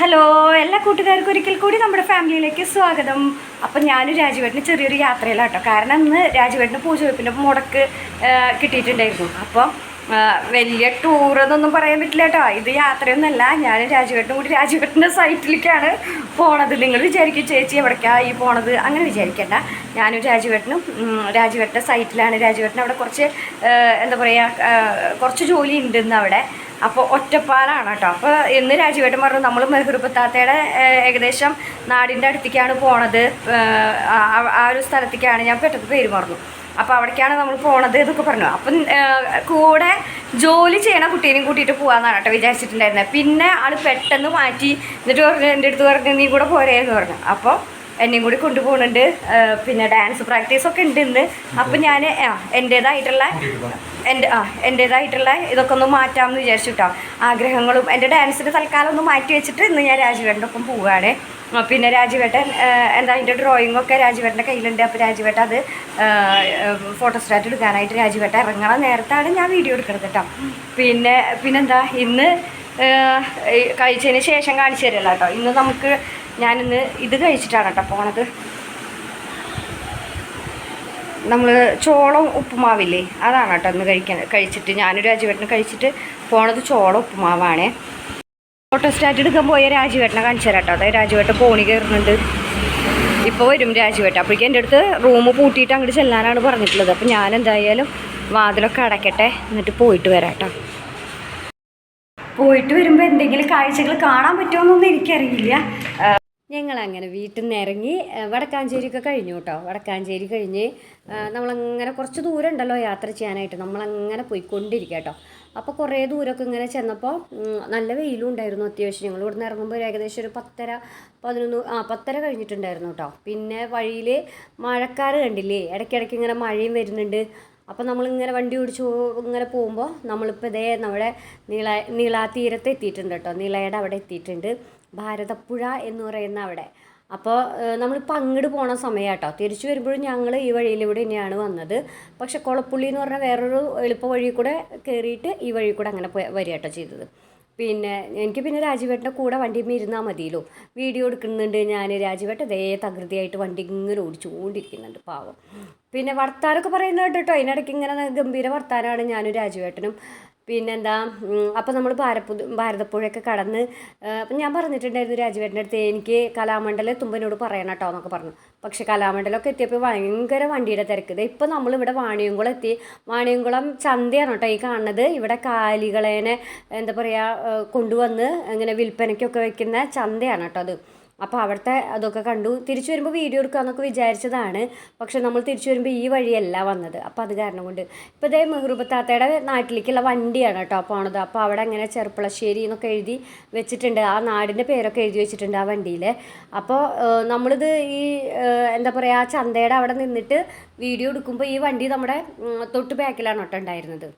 Hello എല്ലാ കൂട്ടുകാർക്കും ഒരിക്കൽ കൂടി നമ്മുടെ ഫാമിലിയിലേക്ക് സ്വാഗതം. അപ്പം ഞാനും രാജുവേട്ടന് ചെറിയൊരു യാത്രയിലാട്ടോ. കാരണം ഇന്ന് രാജുവേട്ടന് പൂജവെപ്പിന്റെ മുടക്ക് കിട്ടിയിട്ടുണ്ടായിരുന്നു. അപ്പോൾ വലിയ ടൂർ എന്നൊന്നും പറയാൻ പറ്റില്ല കേട്ടോ ഇത് യാത്രയൊന്നുമല്ല ഞാൻ രാജുവേട്ടനും കൂടി രാജുവേട്ടന്റെ സൈറ്റിലേക്കാണ് പോണത്. നിങ്ങൾ വിചാരിക്കും ചേച്ചി എവിടേക്കാണ് ഈ പോണത്? അങ്ങനെ വിചാരിക്കണ്ട. ഞാനും രാജുവേട്ടനും രാജഘട്ടിന്റെ സൈറ്റിലാണ് രാജുവേട്ടൻ അവിടെ കുറച്ച് എന്താ പറയുക കുറച്ച് ജോലി ഉണ്ടെന്ന് അവിടെ. അപ്പോൾ ഒറ്റപ്പാലാണ് കേട്ടോ അപ്പോൾ ഇന്ന് രാജുവേട്ടൻ പറഞ്ഞു നമ്മൾ മെഹ്റുബത്താത്തയുടെ ഏകദേശം നാടിന്റെ അടുത്തേക്കാണ് പോണത്. ആ- ഒരു സ്ഥലത്തേക്കാണ്. ഞാൻ പെട്ടെന്ന് പേര് പറഞ്ഞു അപ്പോൾ അവിടേക്കാണ് നമ്മൾ പോണത് എന്നൊക്കെ പറഞ്ഞു. അപ്പം കൂടെ ജോലി ചെയ്യണ കുട്ടീനെയും കൂട്ടിയിട്ട് പോകാമെന്നാണ് കേട്ടോ വിചാരിച്ചിട്ടുണ്ടായിരുന്നത് പിന്നെ ആൾ പെട്ടെന്ന് മാറ്റി എന്നിട്ട് പറഞ്ഞു എന്റെ അടുത്ത് പറഞ്ഞു നീ കൂടെ പോരേ എന്ന് പറഞ്ഞു. അപ്പോൾ എന്നെയും കൂടി കൊണ്ടുപോകുന്നുണ്ട്. പിന്നെ ഡാൻസ് പ്രാക്ടീസ് ഒക്കെ ഉണ്ട് ഇന്ന്. അപ്പം ഞാൻ ആ എന്റേതായിട്ടുള്ള എന്റെ ആ എന്റേതായിട്ടുള്ള ഇതൊക്കെ ഒന്ന് മാറ്റാമെന്ന് വിചാരിച്ചു കേട്ടോ ആഗ്രഹങ്ങളും എന്റെ ഡാൻസിന്റെ തൽക്കാലം ഒന്ന് മാറ്റി വെച്ചിട്ട് ഇന്ന് ഞാൻ രാജുവേട്ടന്റെ ഒപ്പം പോവുകയാണ്. പിന്നെ രാജുവേട്ടൻ എന്താ അതിന്റെ ഡ്രോയിങ്ങൊക്കെ രാജുവേട്ടന്റെ കയ്യിലുണ്ട്. അപ്പോൾ രാജുവേട്ട അത് ഫോട്ടോസ്റ്റാറ്റ് എടുക്കാനായിട്ട് രാജുവേട്ട ഇറങ്ങണം നേരത്താണ് ഞാൻ വീഡിയോ എടുക്കുന്നത് കേട്ടോ. പിന്നെ പിന്നെന്താ ഇന്ന് കഴിച്ചതിന് ശേഷം കാണിച്ചു തരില്ല കേട്ടോ. ഇന്ന് നമുക്ക് ഞാനിന്ന് ഇത് കഴിച്ചിട്ടാണ് കേട്ടോ പോണത്. നമ്മൾ ചോളം ഉപ്പുമാവില്ലേ? അതാണ് കേട്ടോ ഇന്ന് കഴിക്കാൻ കഴിച്ചിട്ട് ഞാനൊരു രാജിവേട്ടനെ കഴിച്ചിട്ട് പോണത് ചോളം ഫോട്ടോ സ്റ്റാറ്റ് എടുക്കാൻ പോയ രാജുവേട്ടനെ കാണിച്ചു തരാം കേട്ടോ. അതായത് രാജുവേട്ടൻ പോണി കയറുന്നുണ്ട്. ഇപ്പോൾ വരും രാജുവേട്ടൻ. അപ്പോഴേക്കും എന്റെ അടുത്ത് റൂം പൂട്ടിയിട്ട് അങ്ങോട്ട് ചെല്ലാനാണ് പറഞ്ഞിട്ടുള്ളത്. അപ്പോൾ ഞാൻ എന്തായാലും വാതിലൊക്കെ അടയ്ക്കട്ടെ. എന്നിട്ട് പോയിട്ട് വരാം കേട്ടോ. പോയിട്ട് വരുമ്പോൾ എന്തെങ്കിലും കാഴ്ചകൾ കാണാൻ പറ്റുമോ എന്നൊന്നും എനിക്കറിയില്ല. ഞങ്ങൾ അങ്ങനെ വീട്ടിൽ നിന്ന് ഇറങ്ങി വടക്കാഞ്ചേരിയൊക്കെ കഴിഞ്ഞു കേട്ടോ വടക്കാഞ്ചേരി കഴിഞ്ഞ് നമ്മളങ്ങനെ കുറച്ച് ദൂരം ഉണ്ടല്ലോ യാത്ര ചെയ്യാനായിട്ട്. നമ്മളങ്ങനെ പോയിക്കൊണ്ടിരിക്കുക കേട്ടോ അപ്പോൾ കുറേ ദൂരമൊക്കെ ഇങ്ങനെ ചെന്നപ്പോൾ നല്ല വെയിലും ഉണ്ടായിരുന്നു അത്യാവശ്യം. ഞങ്ങൾ ഇവിടുന്ന് ഇറങ്ങുമ്പോൾ ഏകദേശം ഒരു പത്തര പതിനൊന്ന് ആ പത്തര കഴിഞ്ഞിട്ടുണ്ടായിരുന്നു കേട്ടോ പിന്നെ വഴിയിൽ മഴക്കാർ കണ്ടില്ലേ? ഇടയ്ക്കിടയ്ക്ക് ഇങ്ങനെ മഴയും വരുന്നുണ്ട്. അപ്പോൾ നമ്മളിങ്ങനെ വണ്ടി ഓടിച്ച് ഇങ്ങനെ പോകുമ്പോൾ നമ്മളിപ്പോൾ ഇതേ നമ്മുടെ നീള നീളാതീരത്ത് എത്തിയിട്ടുണ്ട് കേട്ടോ നീളയുടെ അവിടെ എത്തിയിട്ടുണ്ട്. ഭാരതപ്പുഴ എന്ന് പറയുന്ന അവിടെ. അപ്പോൾ നമ്മളിപ്പോൾ അങ്ങോട്ട് പോണ സമയം കേട്ടോ തിരിച്ചു വരുമ്പോഴും ഞങ്ങൾ ഈ വഴിയിലൂടെ തന്നെയാണ് വന്നത്. പക്ഷെ കുളപ്പുള്ളി എന്ന് പറഞ്ഞാൽ വേറൊരു എളുപ്പ വഴി കൂടെ കയറിയിട്ട് ഈ വഴി കൂടെ അങ്ങനെ പോയി വരിക കേട്ടോ ചെയ്തത്. പിന്നെ എനിക്ക് പിന്നെ രാജുവേട്ടന്റെ കൂടെ വണ്ടിയിൽ ഇരുന്നാൽ മതിയല്ലോ. വീഡിയോ എടുക്കുന്നുണ്ട് ഞാൻ രാജുവേട്ടൻ അതേ തകൃതിയായിട്ട് വണ്ടി ഇങ്ങനെ ഓടിച്ചുകൊണ്ടിരിക്കുന്നുണ്ട് പാവം. പിന്നെ വർത്താനൊക്കെ പറയുന്നത് കേട്ടോ. അതിനിടയ്ക്ക് ഇങ്ങനെ ഗംഭീര വർത്താനമാണ് ഞാനും രാജുവേട്ടനും. പിന്നെന്താ അപ്പോൾ നമ്മൾ ഭാരപ്പു ഭാരതപ്പുഴയൊക്കെ കടന്ന് അപ്പം ഞാൻ പറഞ്ഞിട്ടുണ്ടായിരുന്നു രാജുവേട്ടന്റെ അടുത്ത് എനിക്ക് കലാമണ്ഡലം തുമ്പനോട് പറയണം കേട്ടോ എന്നൊക്കെ പറഞ്ഞു. പക്ഷേ കലാമണ്ഡലമൊക്കെ എത്തിയപ്പോൾ ഭയങ്കര വണ്ടിയുടെ തിരക്ക്. ദേ ഇപ്പോൾ നമ്മളിവിടെ വാണിയംകുളം എത്തി. വാണിയംകുളം ചന്തയാണ് കേട്ടോ ഈ കാണുന്നത്. ഇവിടെ കാലികളേനെ എന്താ പറയുക കൊണ്ടുവന്ന് ഇങ്ങനെ വിൽപ്പനയ്ക്കൊക്കെ വയ്ക്കുന്ന ചന്തയാണ് കേട്ടോ അത്. അപ്പോൾ അവിടുത്തെ അതൊക്കെ കണ്ടു. തിരിച്ചു വരുമ്പോൾ വീഡിയോ എടുക്കാമെന്നൊക്കെ വിചാരിച്ചതാണ്. പക്ഷെ നമ്മൾ തിരിച്ചു വരുമ്പോൾ ഈ വഴിയല്ല വന്നത്. അപ്പോൾ അത് കാരണം കൊണ്ട്. ഇപ്പോൾ ഇതേ മെഹ്റൂബത്താത്തയുടെ നാട്ടിലേക്കുള്ള വണ്ടിയാണ് കേട്ടോ പോണത്. അപ്പോൾ അവിടെ അങ്ങനെ ചെറുപ്പളശ്ശേരി എന്നൊക്കെ എഴുതി വെച്ചിട്ടുണ്ട്. ആ നാടിന്റെ പേരൊക്കെ എഴുതി വെച്ചിട്ടുണ്ട് ആ വണ്ടിയിൽ അപ്പോൾ നമ്മളിത് ഈ എന്താ പറയുക ആ ചന്തയുടെ അവിടെ നിന്നിട്ട് വീഡിയോ എടുക്കുമ്പോൾ ഈ വണ്ടി നമ്മുടെ തൊട്ട് ബാക്കിലാണ് കേട്ടോ ഉണ്ടായിരുന്നത്.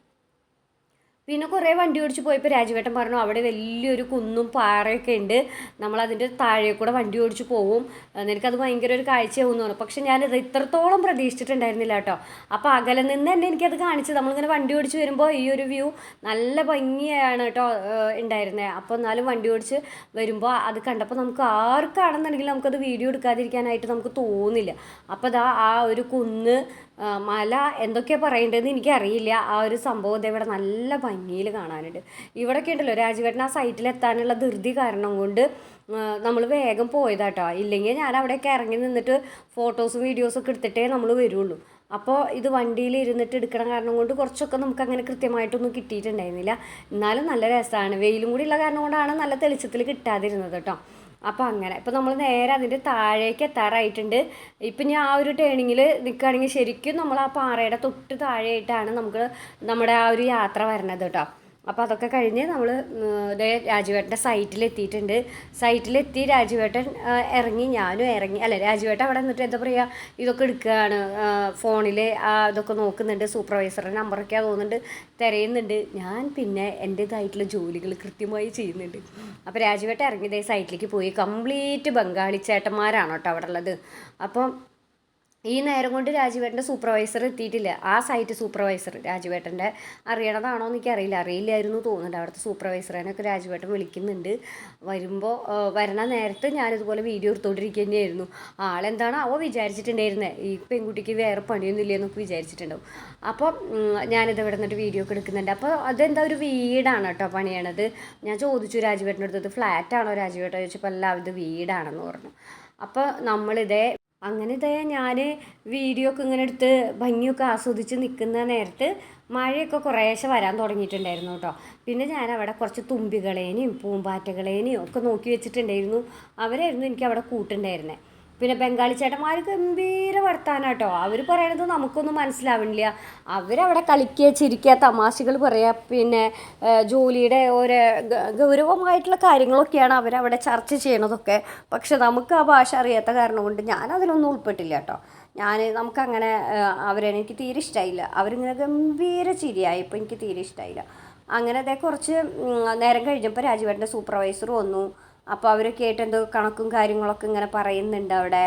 പിന്നെ കുറേ വണ്ടി ഓടിച്ച് പോയപ്പോൾ രാജുവേട്ടൻ പറഞ്ഞു അവിടെ വലിയൊരു കുന്നും പാറയൊക്കെ ഉണ്ട്. നമ്മളതിന്റെ താഴെ കൂടെ വണ്ടി ഓടിച്ച് ഏഹ് നിനക്കത് ഭയങ്കര ഒരു കാഴ്ചയാവും എന്ന് പറഞ്ഞു. പക്ഷെ ഞാനത് ഇത്രത്തോളം പ്രതീക്ഷിച്ചിട്ടുണ്ടായിരുന്നില്ല കേട്ടോ. അപ്പോൾ അകലെ നിന്ന് തന്നെ എനിക്കത് കാണിച്ചത്. നമ്മളിങ്ങനെ വണ്ടി ഓടിച്ച് വരുമ്പോൾ ഈ ഒരു വ്യൂ നല്ല ഭംഗിയാണ് കേട്ടോ ഉണ്ടായിരുന്നത് അപ്പോൾ എന്നാലും വണ്ടി ഓടിച്ച് വരുമ്പോൾ അത് കണ്ടപ്പോൾ നമുക്ക് ആർക്കാണെന്നുണ്ടെങ്കിലും നമുക്കത് വീഡിയോ എടുക്കാതിരിക്കാനായിട്ട് നമുക്ക് തോന്നില്ല. അപ്പോൾ ദാ ആ ഒരു കുന്ന് മല എന്തൊക്കെ പറയേണ്ടതെന്ന് എനിക്കറിയില്ല. ആ ഒരു സംഭവം ഇവിടെ നല്ല ഭംഗിയിൽ കാണാനുണ്ട്. ഇവിടെയൊക്കെ ഉണ്ടല്ലോ രാജുവേട്ടൻ ആ സൈറ്റിൽ എത്താനുള്ള ധൃതി കാരണം കൊണ്ട് നമ്മൾ വേഗം പോയതാട്ടോ. ഇല്ലെങ്കിൽ ഞാൻ അവിടെയൊക്കെ ഇറങ്ങി നിന്നിട്ട് ഫോട്ടോസും വീഡിയോസും ഒക്കെ എടുത്തിട്ടേ നമ്മൾ വരുള്ളൂ. അപ്പോൾ ഇത് വണ്ടിയിൽ ഇരുന്നിട്ട് എടുക്കണ കാരണം കൊണ്ട് കുറച്ചൊക്കെ നമുക്ക് അങ്ങനെ കൃത്യമായിട്ടൊന്നും കിട്ടിയിട്ടുണ്ടായിരുന്നില്ല. എന്നാലും നല്ല രസമാണ്. വെയിലും കൂടി ഉള്ള കാരണം കൊണ്ടാണ് നല്ല തെളിച്ചത്തിൽ കിട്ടാതിരുന്നത് കേട്ടോ. അപ്പോൾ അങ്ങനെ. ഇപ്പോൾ നമ്മൾ നേരെ അതിന്റെ താഴേക്ക് എത്താറായിട്ടുണ്ട്. ഇപ്പം ഞാൻ ആ ഒരു ടേണിങ്ങിൽ നിൽക്കുകയാണെങ്കിൽ ശരിക്കും നമ്മൾ ആ പാറയുടെ തൊട്ട് താഴെയായിട്ടാണ് നമുക്ക് നമ്മുടെ ആ ഒരു യാത്ര വരണത് കേട്ടോ അപ്പോൾ അതൊക്കെ കഴിഞ്ഞ് നമ്മൾ രാജുവേട്ടന്റെ സൈറ്റിലെത്തിയിട്ടുണ്ട്. സൈറ്റിലെത്തി രാജുവേട്ടൻ ഇറങ്ങി. ഞാനും ഇറങ്ങി. അല്ല രാജുവേട്ടൻ അവിടെ നിന്നിട്ട് എന്താ പറയുക ഇതൊക്കെ എടുക്കുകയാണ് ഫോണിൽ ഇതൊക്കെ നോക്കുന്നുണ്ട്. സൂപ്പർവൈസറുടെ നമ്പറൊക്കെ തോന്നുന്നുണ്ട്. തിരയുന്നുണ്ട്. ഞാൻ പിന്നെ എന്റേതായിട്ടുള്ള ജോലികൾ കൃത്യമായി ചെയ്യുന്നുണ്ട്. അപ്പോൾ രാജുവേട്ടൻ ഇറങ്ങിയതേ സൈറ്റിലേക്ക് പോയി. കംപ്ലീറ്റ് ബംഗാളി ചേട്ടന്മാരാണ് കേട്ടോ അവിടെ ഉള്ളത്. അപ്പം ഈ നേരം കൊണ്ട് രാജുവേട്ടന്റെ സൂപ്പർവൈസർ എത്തിയിട്ടില്ല. ആ സൈറ്റ് സൂപ്പർവൈസർ രാജുവേട്ടന്റെ അറിയണതാണോ എന്ന് എനിക്കറിയില്ല. അറിയില്ലായിരുന്നു തോന്നുന്നുണ്ട്. അവിടുത്തെ സൂപ്പർവൈസറിനൊക്കെ രാജുവേട്ടൻ വിളിക്കുന്നുണ്ട്. വരുമ്പോൾ വരണ നേരത്ത് ഞാനിതുപോലെ വീഡിയോ എടുത്തോണ്ടിരിക്കുക തന്നെയായിരുന്നു ആളെന്താണ് അവ വിചാരിച്ചിട്ടുണ്ടായിരുന്നത് ഈ പെൺകുട്ടിക്ക് വേറെ പണിയൊന്നും ഇല്ലെന്നൊക്കെ വിചാരിച്ചിട്ടുണ്ടാവും. അപ്പം ഉം, ഞാനിത് ഇവിടെ നിന്നിട്ട് വീഡിയോ ഒക്കെ എടുക്കുന്നുണ്ട്. അപ്പോൾ അതെന്താ ഒരു വീടാണ് കേട്ടോ പണിയണത്? ഞാൻ ചോദിച്ചു രാജുവേട്ടന്റെ അടുത്ത്. ഫ്ലാറ്റാണോ രാജുവേട്ടൻ ചോദിച്ചപ്പോൾ അല്ല ഇത് വീടാണെന്ന് പറഞ്ഞു. അപ്പോൾ നമ്മളിതേ അങ്ങനെ ഇതേ ഞാൻ വീഡിയോ ഒക്കെ ഇങ്ങനെ എടുത്ത് ഭംഗിയൊക്കെ ആസ്വദിച്ച് നിൽക്കുന്ന നേരത്ത് മഴയൊക്കെ കുറേശ്ശെ വരാൻ തുടങ്ങിയിട്ടുണ്ടായിരുന്നു കേട്ടോ. പിന്നെ ഞാൻ അവിടെ കുറച്ച് തുമ്പികളേനെയും പൂമ്പാറ്റകളേനെയും ഒക്കെ നോക്കി വെച്ചിട്ടുണ്ടായിരുന്നു. അവരായിരുന്നു എനിക്ക് അവിടെ കൂട്ടുണ്ടായിരുന്നത് പിന്നെ ബംഗാളി ചേട്ടന്മാർ ഗംഭീര വർത്താനാട്ടോ. അവർ പറയണത് നമുക്കൊന്നും മനസ്സിലാവണില്ല. അവരവിടെ കളിക്കുക ചിരിക്കുക തമാശകൾ പറയുക പിന്നെ ജോലിയുടെ ഓരോ ഗൗരവമായിട്ടുള്ള കാര്യങ്ങളൊക്കെയാണ് അവരവിടെ ചർച്ച ചെയ്യണതൊക്കെ. പക്ഷെ നമുക്ക് ആ ഭാഷ അറിയാത്ത കാരണം കൊണ്ട് ഞാൻ അതിലൊന്നും ഉൾപ്പെട്ടില്ല കേട്ടോ. ഞാൻ നമുക്കങ്ങനെ അവരെ എനിക്ക് തീരെ ഇഷ്ടമായില്ല അവരിങ്ങനെ ഗംഭീര ചിരിയായി ഇപ്പോൾ എനിക്ക് തീരെ ഇഷ്ടമായില്ല അങ്ങനെ അതേ കുറച്ച് നേരം കഴിഞ്ഞപ്പോൾ രാജീവേട്ടന്റെ സൂപ്പർവൈസർ വന്നു. അപ്പോൾ അവരൊക്കെ ആയിട്ട് എന്തോ കണക്കും കാര്യങ്ങളൊക്കെ ഇങ്ങനെ പറയുന്നുണ്ട് അവിടെ.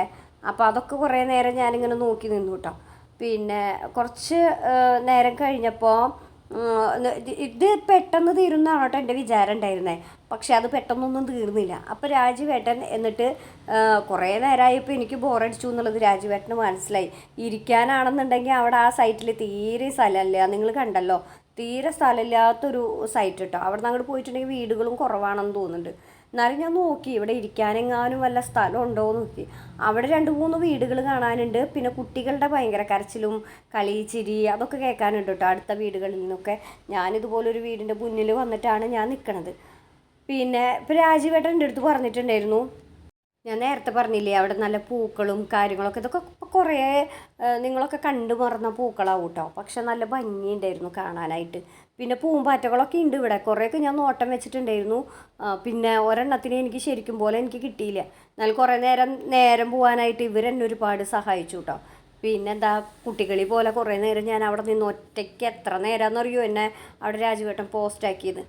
അപ്പോൾ അതൊക്കെ കുറേ നേരം ഞാനിങ്ങനെ നോക്കി നിന്നു കേട്ടോ. പിന്നെ കുറച്ച് നേരം കഴിഞ്ഞപ്പോൾ ഇത് പെട്ടെന്ന് തീരുന്നതാണ് കേട്ടോ എന്റെ വിചാരം ഉണ്ടായിരുന്നത് പക്ഷേ അത് പെട്ടെന്നൊന്നും തീർന്നില്ല. അപ്പോൾ രാജുവേട്ടൻ എന്നിട്ട് കുറേ നേരമായപ്പോൾ എനിക്ക് ബോറടിച്ചു എന്നുള്ളത് രാജുവേട്ടന് മനസ്സിലായി. ഇരിക്കാനാണെന്നുണ്ടെങ്കിൽ അവിടെ ആ സൈറ്റിൽ തീരെ സ്ഥലമല്ല. നിങ്ങൾ കണ്ടല്ലോ തീരെ സ്ഥലമില്ലാത്തൊരു സൈറ്റ് കേട്ടോ അവിടെ നിന്ന് അങ്ങോട്ട് പോയിട്ടുണ്ടെങ്കിൽ വീടുകളും കുറവാണെന്ന് തോന്നുന്നുണ്ട്. എന്നാലും ഞാൻ നോക്കി ഇവിടെ ഇരിക്കാനെങ്ങാനും വല്ല സ്ഥലം ഉണ്ടോ എന്ന് നോക്കി. അവിടെ രണ്ട് മൂന്ന് വീടുകൾ കാണാനുണ്ട്. പിന്നെ കുട്ടികളുടെ ഭയങ്കര കരച്ചിലും കളി ചിരി അതൊക്കെ കേൾക്കാനുണ്ട് കേട്ടോ അടുത്ത വീടുകളിൽ നിന്നൊക്കെ. ഞാനിതുപോലൊരു വീടിന്റെ മുന്നിൽ വന്നിട്ടാണ് ഞാൻ നിൽക്കണത്. പിന്നെ ഇപ്പം രാജീവേട്ടന്റെ അടുത്ത് പറഞ്ഞിട്ടുണ്ടായിരുന്നു. ഞാൻ നേരത്തെ പറഞ്ഞില്ലേ അവിടെ നല്ല പൂക്കളും കാര്യങ്ങളൊക്കെ ഇതൊക്കെ കുറേ നിങ്ങളൊക്കെ കണ്ടു മറന്ന പൂക്കളാവും കേട്ടോ പക്ഷെ നല്ല ഭംഗിയുണ്ടായിരുന്നു കാണാനായിട്ട്. പിന്നെ പൂമ്പാറ്റകളൊക്കെ ഉണ്ട് ഇവിടെ. കുറേയൊക്കെ ഞാൻ നോട്ടം വെച്ചിട്ടുണ്ടായിരുന്നു. പിന്നെ ഒരെണ്ണത്തിന് എനിക്ക് ശരിക്കും പോലെ എനിക്ക് കിട്ടിയില്ല. എന്നാൽ കുറേ നേരം നേരം പോകാനായിട്ട് ഇവരെന്നെ ഒരുപാട് സഹായിച്ചു കേട്ടോ പിന്നെ എന്താ കുട്ടികളി പോലെ കുറേ നേരം ഞാൻ അവിടെ നിന്ന് ഒറ്റയ്ക്ക് എത്ര നേരമെന്നറിയോ എന്നെ അവിടെ രാജുവേട്ടൻ പോസ്റ്റാക്കിയത്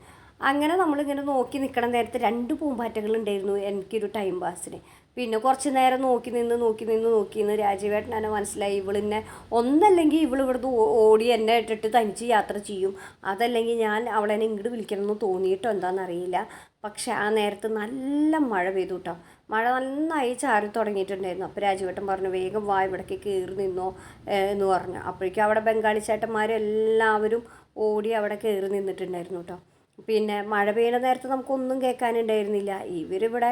അങ്ങനെ നമ്മളിങ്ങനെ നോക്കി നിൽക്കണ നേരത്തെ രണ്ട് പൂമ്പാറ്റകൾ ഉണ്ടായിരുന്നു എനിക്കൊരു ടൈം പാസിന് പിന്നെ കുറച്ച് നേരം നോക്കി നിന്ന് നോക്കി നിന്ന് നോക്കി നിന്ന് രാജീവേട്ടൻ എന്നെ മനസ്സിലായി ഇവളിന്നെ ഒന്നല്ലെങ്കിൽ ഇവൾ ഇവിടുന്ന് ഓടി എന്നെ ഇട്ടിട്ട് തനിച്ച് യാത്ര ചെയ്യും. അതല്ലെങ്കിൽ ഞാൻ അവളെന്നെ ഇങ്ങോട്ട് വിളിക്കണമെന്ന് തോന്നിയിട്ടോ എന്താണെന്നറിയില്ല പക്ഷെ ആ നേരത്ത് നല്ല മഴ പെയ്തു കേട്ടോ മഴ നന്നായി ചാറി തുടങ്ങിയിട്ടുണ്ടായിരുന്നു. അപ്പോൾ രാജുവേട്ടൻ പറഞ്ഞു വേഗം വാ ഇവിടേക്ക് കയറി നിന്നോ എന്ന് പറഞ്ഞു. അപ്പോഴേക്കും അവിടെ ബംഗാളി ചേട്ടന്മാരെല്ലാവരും ഓടി അവിടെ കയറി നിന്നിട്ടുണ്ടായിരുന്നു കേട്ടോ പിന്നെ മഴ പെയ്യുന്ന നേരത്ത് നമുക്കൊന്നും കേൾക്കാനുണ്ടായിരുന്നില്ല. ഇവരിവിടെ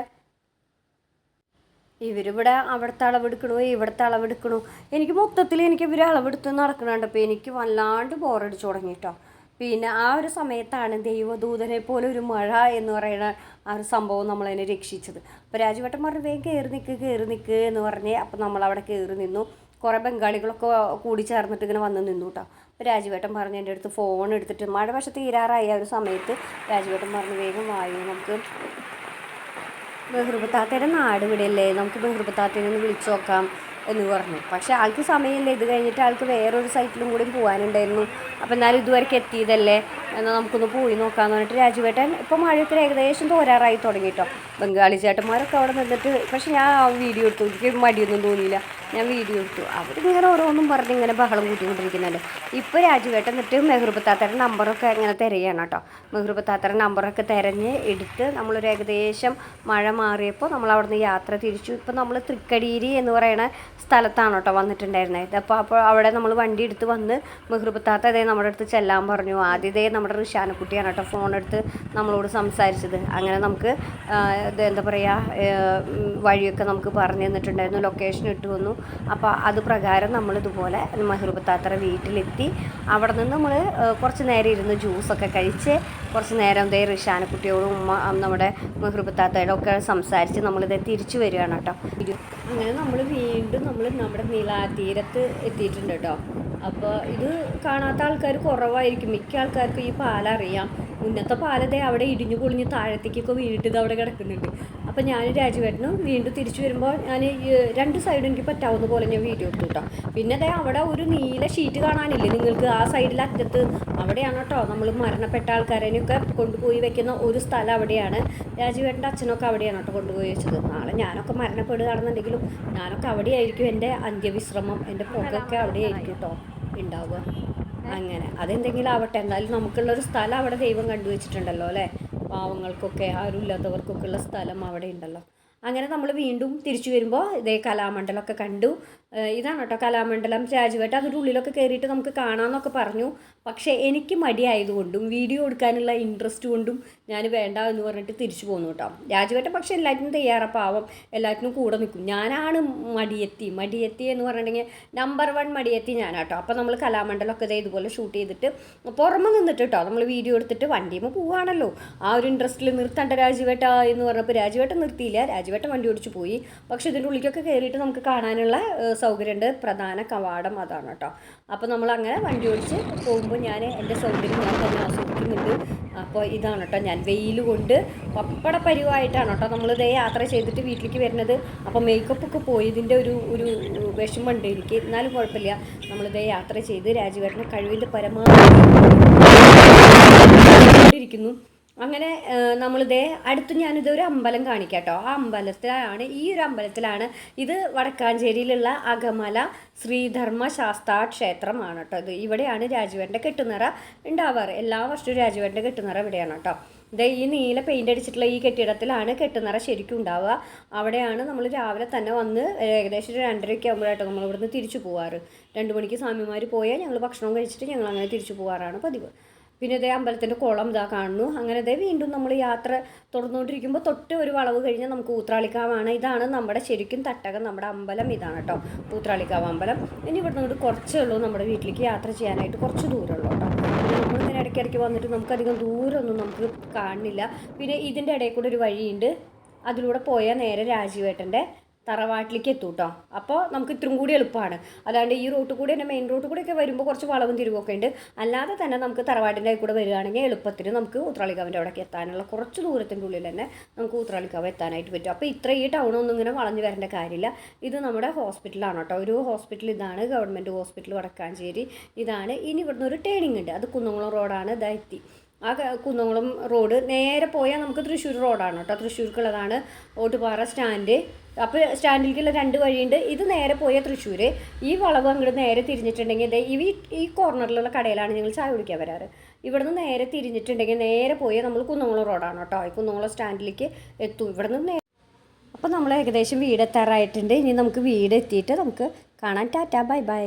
ഇവരിവിടെ അവിടുത്തെ അളവെടുക്കണു? ഇവിടുത്തെ അളവെടുക്കണു? എനിക്ക് മൊത്തത്തിൽ എനിക്ക് ഇവർ അളവെടുത്ത് നടക്കണുണ്ട്. അപ്പോൾ എനിക്ക് വല്ലാണ്ട് ബോറടിച്ചു തുടങ്ങി കേട്ടോ പിന്നെ ആ ഒരു സമയത്താണ് ദൈവദൂതനെ പോലെ ഒരു മഴ എന്ന് പറയുന്ന ആ ഒരു സംഭവം നമ്മളതിനെ രക്ഷിച്ചത്. അപ്പോൾ രാജുവട്ടം പറഞ്ഞു വേഗം കയറി നിൽക്ക് കയറി നിൽക്ക് എന്ന് പറഞ്ഞ് അപ്പോൾ നമ്മളവിടെ കയറി നിന്നു. കുറേ ബംഗാളികളൊക്കെ കൂടി ചേർന്നിട്ട് ഇങ്ങനെ വന്ന് നിന്നു കേട്ടോ അപ്പോൾ രാജുവേട്ടൻ പറഞ്ഞു എന്റെ അടുത്ത് ഫോൺ എടുത്തിട്ട് മഴ പക്ഷെ തീരാറായി ആ ഒരു സമയത്ത്. രാജുവേട്ടൻ പറഞ്ഞു വേഗം വായു നമുക്ക് ബഹ്റുബത്താത്തയുടെ നാട് ഇവിടെയല്ലേ? നമുക്ക് ബഹ്റുബത്താത്തേനെ ഒന്ന് വിളിച്ചു നോക്കാം. എന്ന് പറഞ്ഞു. പക്ഷേ ആൾക്ക് സമയമില്ല. ഇത് കഴിഞ്ഞിട്ട് ആൾക്ക് വേറൊരു സൈറ്റിലും കൂടി പോകാനുണ്ടായിരുന്നു അപ്പോൾ എന്നാലും ഇതുവരെക്ക് എത്തിയതല്ലേ? എന്നാൽ നമുക്കൊന്ന് പോയി നോക്കാമെന്ന് പറഞ്ഞിട്ട് രാജുവേട്ടൻ ഇപ്പോൾ മഴയൊക്കെ ഏകദേശം തോരാറായി തുടങ്ങി കേട്ടോ ബംഗാളി ചേട്ടന്മാരൊക്കെ അവിടെ നിന്നിട്ട് പക്ഷെ ഞാൻ ആ വീഡിയോ എടുത്തു. എനിക്ക് മടിയൊന്നും തോന്നിയില്ല. ഞാൻ വീഡിയോ എടുത്തു. അവരിങ്ങനെ ഓരോന്നും പറഞ്ഞ് ഇങ്ങനെ ബഹളം കൂട്ടിക്കൊണ്ടിരിക്കുന്നുണ്ട് ഇപ്പോൾ രാജുവേട്ടൻ എന്നിട്ട് മെഹ്റുബത്താത്തയുടെ നമ്പറൊക്കെ ഇങ്ങനെ തിരയാണ് കേട്ടോ മെഹ്റുബത്താത്തയുടെ നമ്പറൊക്കെ തിരഞ്ഞ് എടുത്ത് നമ്മളൊരു ഏകദേശം മഴ മാറിയപ്പോൾ നമ്മൾ അവിടെ നിന്ന് യാത്ര തിരിച്ചു. ഇപ്പോൾ നമ്മൾ തൃക്കടീരി എന്ന് പറയുന്ന സ്ഥലത്താണ് കേട്ടോ വന്നിട്ടുണ്ടായിരുന്നത്. അപ്പോൾ അപ്പോൾ അവിടെ നമ്മൾ വണ്ടി എടുത്ത് വന്ന് മെഹ്റുബത്താത്ത അതേ നമ്മുടെ അടുത്ത് ചെല്ലാൻ പറഞ്ഞു. ആദ്യതേ നമ്മുടെ ഋഷാനക്കുട്ടിയാണ് കേട്ടോ ഫോൺ എടുത്ത് നമ്മളോട് സംസാരിച്ചത്. അങ്ങനെ നമുക്ക് ഇത് എന്താ പറയുക വഴിയൊക്കെ നമുക്ക് പറഞ്ഞു തന്നിട്ടുണ്ടായിരുന്നു. ലൊക്കേഷൻ ഇട്ട് വന്നു. അപ്പോൾ അത് പ്രകാരം നമ്മൾ ഇതുപോലെ മെഹ്റുബത്താത്തറ വീട്ടിലെത്തി. അവിടെ നിന്ന് നമ്മൾ കുറച്ച് നേരം ഇരുന്ന് ജ്യൂസൊക്കെ കഴിച്ച് കുറച്ച് നേരം ദേ ഋഷാനക്കുട്ടിയോടും ഉമ്മ നമ്മുടെ മെഹ്റുബത്താത്തയുടെ ഒക്കെ സംസാരിച്ച് നമ്മളിത് തിരിച്ചു വരികയാണ് കേട്ടോ. അങ്ങനെ നമ്മൾ വീണ്ടും നമ്മൾ നമ്മുടെ നീലാതീരത്ത് എത്തിയിട്ടുണ്ട് കേട്ടോ. അപ്പോൾ ഇത് കാണാത്ത ആൾക്കാർ കുറവായിരിക്കും. മിക്ക ആൾക്കാർക്കും ഈ പാലറിയാം. മുന്നത്തെ പാലത്തെ അവിടെ ഇടിഞ്ഞു പൊളിഞ്ഞ് താഴത്തേക്കൊക്കെ വീണിട്ട് ഇത് അവിടെ കിടക്കുന്നുണ്ട്. അപ്പം ഞാൻ രാജുവേട്ടനും വീണ്ടും തിരിച്ചു വരുമ്പോൾ ഞാൻ രണ്ട് സൈഡും എനിക്ക് പറ്റാവുന്ന പോലെ ഞാൻ വീഡിയോ എടുത്തു കേട്ടോ പിന്നെ ദേ അവിടെ ഒരു നീല ഷീറ്റ് കാണാനില്ലേ നിങ്ങൾക്ക് ആ സൈഡിൽ അറ്റത്ത്? അവിടെയാണ് കേട്ടോ നമ്മൾ മരണപ്പെട്ട ആൾക്കാരെയൊക്കെ കൊണ്ടുപോയി വെക്കുന്ന ഒരു സ്ഥലം അവിടെയാണ്. രാജുവേട്ടന്റെ അച്ഛനൊക്കെ അവിടെയാണ് കേട്ടോ കൊണ്ടുപോയി വെച്ചത്. നാളെ ഞാനൊക്കെ മരണപ്പെടുകയാണെന്നുണ്ടെങ്കിലും ഞാനൊക്കെ അവിടെയായിരിക്കും എന്റെ അന്ത്യവിശ്രമം. എന്റെ പുകയൊക്കെ അവിടെയായിരിക്കും കേട്ടോ ഉണ്ടാവുക. അങ്ങനെ. അതെന്തെങ്കിലും ആവട്ടെ എന്തായാലും നമുക്കുള്ളൊരു സ്ഥലം അവിടെ ദൈവം കണ്ടുവച്ചിട്ടുണ്ടല്ലോ അല്ലേ? പാവങ്ങൾക്കൊക്കെ ആരുമില്ലാത്തവർക്കൊക്കെ ഉള്ള സ്ഥലം അവിടെ ഉണ്ടല്ലോ. അങ്ങനെ നമ്മൾ വീണ്ടും തിരിച്ചു വരുമ്പോൾ ഇതേ കലാമണ്ഡലമൊക്കെ കണ്ടു. ഇതാണ് കേട്ടോ കലാമണ്ഡലം. രാജുവേട്ട അതിന്റെ ഉള്ളിലൊക്കെ കയറിയിട്ട് നമുക്ക് കാണാമെന്നൊക്കെ പറഞ്ഞു. പക്ഷേ എനിക്ക് മടിയായതുകൊണ്ടും വീഡിയോ എടുക്കാനുള്ള ഇൻട്രസ്റ്റ് കൊണ്ടും ഞാൻ വേണ്ട എന്ന് പറഞ്ഞിട്ട് തിരിച്ചു പോന്നു കേട്ടോ. രാജുവേട്ട പക്ഷേ എല്ലാറ്റിനും തയ്യാറാ പാവം. എല്ലാറ്റിനും കൂടെ നിൽക്കും. ഞാനാണ് മടിയെത്തി. മടിയെത്തി എന്ന് പറഞ്ഞിട്ടുണ്ടെങ്കിൽ നമ്പർ വൺ മടിയെത്തി ഞാനാട്ടോ അപ്പോൾ നമ്മൾ കലാമണ്ഡലമൊക്കെ ഇതേ ഇതുപോലെ ഷൂട്ട് ചെയ്തിട്ട് പുറമെ നിന്നിട്ട് കേട്ടോ. നമ്മൾ വീഡിയോ എടുത്തിട്ട് വണ്ടിയുമ്പോൾ പോവുകയാണല്ലോ ആ ഒരു ഇൻട്രസ്റ്റിൽ നിർത്തണ്ട രാജുവേട്ട എന്ന് പറഞ്ഞപ്പോൾ രാജുവേട്ട നിർത്തിയില്ല. രാജുവേട്ടൻ വണ്ടി ഓടിച്ചു പോയി. പക്ഷെ ഇതിന്റെ ഉള്ളിലേക്കൊക്കെ കയറിയിട്ട് നമുക്ക് കാണാനുള്ള സൗകര്യമുണ്ട്. പ്രധാന കവാടം അതാണ് കേട്ടോ. അപ്പോൾ നമ്മൾ അങ്ങനെ വണ്ടി ഓടിച്ച് പോകുമ്പോൾ ഞാൻ എന്റെ സൗകര്യം ഞാൻ തന്നെ ആസ്വദിക്കുന്നുണ്ട്. അപ്പോൾ ഇതാണ് കേട്ടോ ഞാൻ വെയിൽ കൊണ്ട് പപ്പട പരിവായിട്ടാണ് കേട്ടോ നമ്മൾ ഇതേ യാത്ര ചെയ്തിട്ട് വീട്ടിലേക്ക് വരുന്നത്. അപ്പോൾ മേക്കപ്പ് ഒക്കെ പോയതിന്റെ ഒരു ഒരു വിഷമമുണ്ട് എനിക്ക്. എന്നാലും കുഴപ്പമില്ല. നമ്മളിതേ യാത്ര ചെയ്ത് രാജുവേട്ടന്റെ കഴിവിന്റെ പരമാവധി ഇരിക്കുന്നു. അങ്ങനെ നമ്മളിതേ അടുത്ത് ഞാനിത് ഒരു അമ്പലം കാണിക്കാം കേട്ടോ ആ അമ്പലത്തിലാണ് ഈ ഒരു അമ്പലത്തിലാണ് ഇത് വടക്കാഞ്ചേരിയിലുള്ള അകമല ശ്രീധർമ്മ ശാസ്താ ക്ഷേത്രമാണ് കേട്ടോ ഇത്. ഇവിടെയാണ് രാജുവന്റെ കെട്ടുനിറ ഉണ്ടാവാറ് എല്ലാ വർഷവും രാജുവന്റെ കെട്ടുനിറ ഇവിടെയാണ് കേട്ടോ ഇതേ ഈ നീല പെയിന്റ് അടിച്ചിട്ടുള്ള ഈ കെട്ടിടത്തിലാണ് കെട്ടുനിറ ശരിക്കും ഉണ്ടാവുക. അവിടെയാണ് നമ്മൾ രാവിലെ തന്നെ വന്ന് ഏകദേശം ഒരു രണ്ടരയ്ക്ക് ആകുമ്പോഴായിട്ട് നമ്മൾ ഇവിടുന്ന് തിരിച്ചു പോവാറ്. രണ്ട് മണിക്ക് സ്വാമിമാർ പോയാൽ ഞങ്ങൾ ഭക്ഷണം കഴിച്ചിട്ട് ഞങ്ങൾ അങ്ങനെ തിരിച്ചു പോകാറാണ് പതിവ്. പിന്നെ ഇതേ അമ്പലത്തിന്റെ കുളം ഇതാ കാണുന്നു. അങ്ങനെ ഇതേ വീണ്ടും നമ്മൾ യാത്ര തുടർന്നുകൊണ്ടിരിക്കുമ്പോൾ തൊട്ട് ഒരു വളവ് കഴിഞ്ഞാൽ നമുക്ക് ഊത്രാളിക്കാവാണ്. ഇതാണ് നമ്മുടെ ശരിക്കും തട്ടകം നമ്മുടെ അമ്പലം ഇതാണ് കേട്ടോ. ഊത്രാളിക്കാവ് അമ്പലം. ഇനി ഇവിടെ നിന്നിട്ട് കുറച്ചേ ഉള്ളൂ നമ്മുടെ വീട്ടിലേക്ക് യാത്ര ചെയ്യാനായിട്ട്. കുറച്ച് ദൂരമുള്ളൂ കേട്ടോ. പിന്നെ നമ്മളിങ്ങനെ ഇടയ്ക്കിടയ്ക്ക് വന്നിട്ട് നമുക്കധികം ദൂരമൊന്നും നമുക്ക് കാണില്ല പിന്നെ ഇതിന്റെ ഇടയിൽ കൂടെ ഒരു വഴിയുണ്ട്. അതിലൂടെ പോയാൽ നേരെ രാജീവേട്ടന്റെ തറവാട്ടിലേക്ക് എത്തും കേട്ടോ അപ്പോൾ നമുക്ക് ഇത്രയും കൂടി എളുപ്പമാണ് അല്ലാണ്ട് ഈ റൂട്ട് കൂടി തന്നെ മെയിൻ റൂട്ട് ഒക്കെ വരുമ്പോൾ കുറച്ച് വളവും തിരിവൊക്കെ ഉണ്ട്. അല്ലാതെ തന്നെ നമുക്ക് തറവാട്ടിന്റെ കൂടെ വരികയാണെങ്കിൽ എളുപ്പത്തിന് നമുക്ക് ഉത്രാളിക്കാവിന്റെ അവിടേക്ക് എത്താനുള്ള കുറച്ച് ദൂരത്തിന്റെ ഉള്ളിൽ തന്നെ നമുക്ക് ഉത്രാളിക്കാവ് എത്താനായിട്ട് പറ്റും. അപ്പോൾ ഇത്ര ഈ ടൗണൊന്നും ഇങ്ങനെ വളഞ്ഞു വരേണ്ട കാര്യമില്ല. ഇത് നമ്മുടെ ഹോസ്പിറ്റലാണ് കേട്ടോ. ഒരു ഹോസ്പിറ്റൽ ഇതാണ് ഗവൺമെന്റ് ഹോസ്പിറ്റൽ വടക്കാഞ്ചേരി. ഇതാണ് ഇനി ഇവിടുന്ന് ഒരു ടേണിംഗ് ഉണ്ട്. അത് കുന്നംകുളം റോഡാണ് ഇതായി ആ കുന്നംകുളം റോഡ് നേരെ പോയാൽ നമുക്ക് തൃശ്ശൂർ റോഡാണ് കേട്ടോ. തൃശ്ശൂർക്കുള്ളതാണ് ഓട്ടുപാറ സ്റ്റാൻഡ്. അപ്പോൾ സ്റ്റാൻഡിലേക്കുള്ള രണ്ട് വഴിയുണ്ട്. ഇത് നേരെ പോയ തൃശ്ശൂർ. ഈ വളവ് അങ്ങോട്ട് നേരെ തിരിഞ്ഞിട്ടുണ്ടെങ്കിൽ ഈ ഈ കോർണറിലുള്ള കടയിലാണ് ഞങ്ങൾ ചായ കുടിക്കാൻ വരാറ്. ഇവിടുന്ന് നേരെ തിരിഞ്ഞിട്ടുണ്ടെങ്കിൽ നേരെ പോയ നമ്മൾ കുന്നംകുളം റോഡാണ് കേട്ടോ. ഈ കുന്നംകുളം സ്റ്റാൻഡിലേക്ക് എത്തും. ഇവിടുന്ന് അപ്പോൾ നമ്മൾ ഏകദേശം വീട് വീടെത്താറായിട്ടുണ്ട്. ഇനി നമുക്ക് വീട് എത്തിയിട്ട് നമുക്ക് കാണാൻ ടാറ്റാ ബൈ ബൈ.